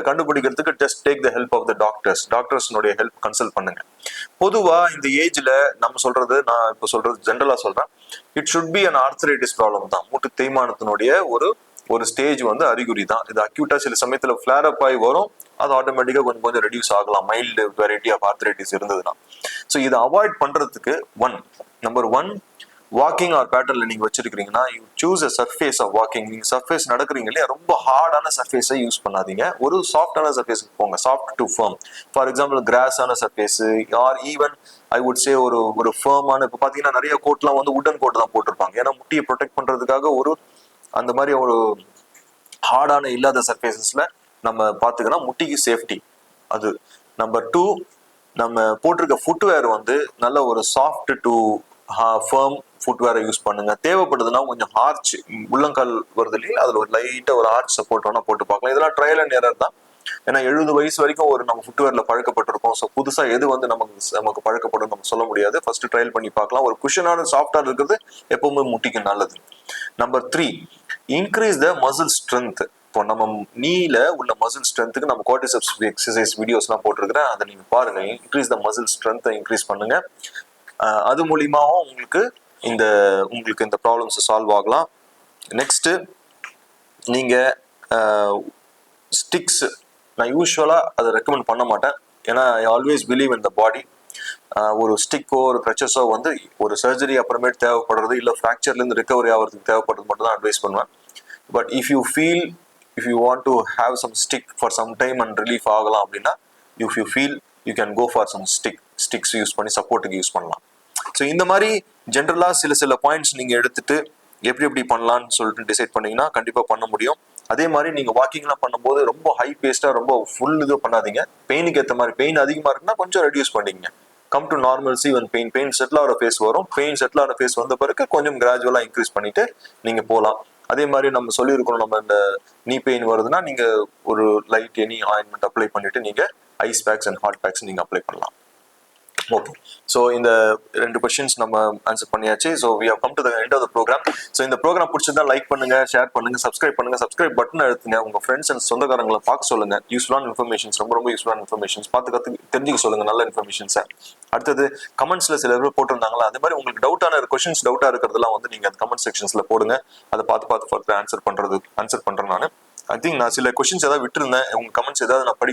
கண்டுபிடிக்கிறதுக்கு just take the help of the doctors டாக்டர்ஸ்னுடைய help consult பண்ணுங்க. பொதுவா இந்த ஏஜ்ல நம்ம சொல்றது நான் இப்போ சொல்றது ஜென்ரலா சொல்றேன். It should be an arthritis problem தான். மூட்டு தேய்மானத்தினுடைய ஒரு ஒரு ஸ்டேஜ் வந்து அறிகுறி தான். இது அக்யூட்டா சில சமயத்துல ஃபிளாரப் ஆகி வரும். அது ஆட்டோமேட்டிக்காக கொஞ்சம் கொஞ்சம் ரெடியூஸ் ஆகலாம். மைல்டு வெரைட்டி ஆஃப் ஆர்த்ரைட்டிஸ் இருந்ததுன்னா. ஸோ இதை அவாய்ட் பண்ணுறதுக்கு one number one walking or பேட்டர்ல நீங்க வச்சிருக்கீங்கன்னா you choose a surface of walking நீங்க சர்ஃபேஸ் நடக்கிறீங்க இல்லையா? ரொம்ப ஹார்டான சர்ஃபேஸை யூஸ் பண்ணாதீங்க. ஒரு சாஃப்டான சர்ஃபேஸ்க்கு போங்க. Soft to firm for example கிராஸான surface or even I would say ஒரு ஒரு ஃபர்மான இப்போ பார்த்தீங்கன்னா நிறைய கோட்லாம் வந்து உடன் கோட் தான் போட்டிருப்பாங்க. ஏன்னா முட்டியை ப்ரொடெக்ட் பண்ணுறதுக்காக ஒரு அந்த மாதிரி ஒரு ஹார்டான இல்லாத சர்ஃபேசஸ்ல நம்ம பார்த்துக்கணும் முட்டிக்கு சேஃப்டி அது நம்பர் டூ நம்ம போட்டிருக்க ஃபுட்வேர் வந்து நல்ல ஒரு சாஃப்ட் டு ஃபர்ம் ஃபுட்வேரை யூஸ் பண்ணுங்க. தேவைப்படுதுன்னா கொஞ்சம் ஆர்ச் உள்ளங்கால் வருது இல்லையா அதில் ஒரு லைட்டாக ஒரு ஆர்ச் சப்போர்ட் வேணால் போட்டு பார்க்கலாம். இதெல்லாம் ட்ரையல் அண்ட் எரர் தான். ஏன்னா எழுபது வயசு வரைக்கும் ஒரு நம்ம ஃபுட்வேர்ல பழக்கப்பட்டிருக்கோம். ஸோ புதுசா எது வந்து நமக்கு நமக்கு பழக்கப்படும் நம்ம சொல்ல முடியாது. ஃபர்ஸ்ட் ட்ரையல் பண்ணி பார்க்கலாம். ஒரு குஷனான சாஃப்ட்வேர் இருக்கிறது எப்பவுமே முட்டிக்கு நல்லது. Number three increase the muscle strength இப்போ நம்ம நீல உள்ள மசில் ஸ்ட்ரென்த்துக்கு நம்ம கோட்டிசப்ஸ் எக்ஸசைஸ் வீடியோஸ்லாம் போட்டிருக்கிறேன். அதை நீங்கள் பாருங்கள் இன்க்ரீஸ் த மசில் ஸ்ட்ரென்த்தை இன்க்ரீஸ் பண்ணுங்க. அது மூலியமாகவும் உங்களுக்கு இந்த உங்களுக்கு இந்த ப்ராப்ளம்ஸ் சால்வ் ஆகலாம். நெக்ஸ்ட்டு நீங்கள் ஸ்டிக்ஸ் நான் யூஸ்வலாக அதை ரெக்கமெண்ட் பண்ண மாட்டேன். ஏன்னா ஐ ஆல்வேஸ் பிலீவ் இன் த பாடி ஒரு ஸ்டிக்கோ ஒரு க்ரச்சஸோ வந்து ஒரு சர்ஜரி அப்புறமேட்டு தேவைப்படுறது இல்லை ஃப்ராக்சர்லேருந்து ரிகவரி ஆகிறதுக்கு தேவைப்படுறது மட்டும் தான் அட்வைஸ் பண்ணுவேன். But if you feel if you want to have some stick for some time and relief ஆகலாம் அப்படின்னா if you feel you can go for some stick sticks use பண்ணி சப்போர்ட்டுக்கு யூஸ் பண்ணலாம். ஸோ இந்த மாதிரி ஜென்ரலாக சில சில பாயிண்ட்ஸ் நீங்கள் எடுத்துட்டு எப்படி எப்படி பண்ணலான்னு சொல்லிட்டு டிசைட் பண்ணீங்கன்னா கண்டிப்பாக பண்ண முடியும். அதே மாதிரி நீங்கள் வாக்கிங்லாம் பண்ணும்போது ரொம்ப ஹை பேஸ்டாக ரொம்ப ஃபுல் இது பண்ணாதீங்க. பெயினுக்கு ஏற்ற மாதிரி பெயின் அதிகமாக இருக்குன்னா கொஞ்சம் ரெடியூஸ் பண்ணிக்கங்க. கம் டு நார்மல் சீவன் பெயின் பெயின் செட்டில் ஆகிற ஃபேஸ் வரும். பெயின் செட்டில் ஆகிற ஃபேஸ் வந்த பிறகு கொஞ்சம் கிராஜுவலாக இன்க்ரீஸ் பண்ணிட்டு நீங்கள் போகலாம் அதே மாதிரி நம்ம சொல்லியிருக்கோம் நம்ம இந்த நீ பெயின் வருதுன்னா நீங்க ஒரு லைட் எனி ஆயின்மெண்ட் அப்ளை பண்ணிட்டு நீங்க ice packs and hot packs நீங்க அப்ளை பண்ணலாம். ஓகே ஸோ இந்த ரெண்டு கொஸ்டின்ஸ் நம்ம ஆன்சர் பண்ணியாச்சு. So we come to the end of the program so இந்த ப்ரோக்ராம் பிடிச்சிருந்தா லைக் பண்ணுங்க ஷேர் பண்ணுங்க சப்ஸ்கிரைப் பண்ணுங்க. சப்ஸ்கிரைப் பட்டன் அழுத்துங்க. உங்க ஃப்ரெண்ட்ஸ் அண்ட் சொந்தக்காரங்களை பார்க்க சொல்லுங்க. யூஸ்ஃபுல்லான இன்ஃபர்மேஷன்ஸ் ரொம்ப ரொம்ப யூஸ்ஃபுல்லான இன்ஃபர்மேஷன்ஸ் பார்த்து கற்று தெரிஞ்சுக்க சொல்லுங்க. நல்ல இன்ஃபர்மேஷன்ஸை அடுத்தது கமெண்ட்ஸ்ல சில பேர் போட்டிருந்தாங்களா? அதே மாதிரி உங்களுக்கு டவுட்டான கொஸ்டின்ஸ் டவுட்டா இருக்கிறதுலாம் வந்து நீங்க அந்த கமெண்ட் செக்ஷன்ஸ்ல போடுங்க. அதை பார்த்து பார்த்து ஃபர்தர் ஆன்சர் பண்றது ஆன்சர் பண்றேன் நான். ஐ திங்க் நான் சில கொஸ்டின்ஸ் ஏதாவது விட்டுருந்தேன். உங்க கமெண்ட்ஸ் ஏதாவது நான் படி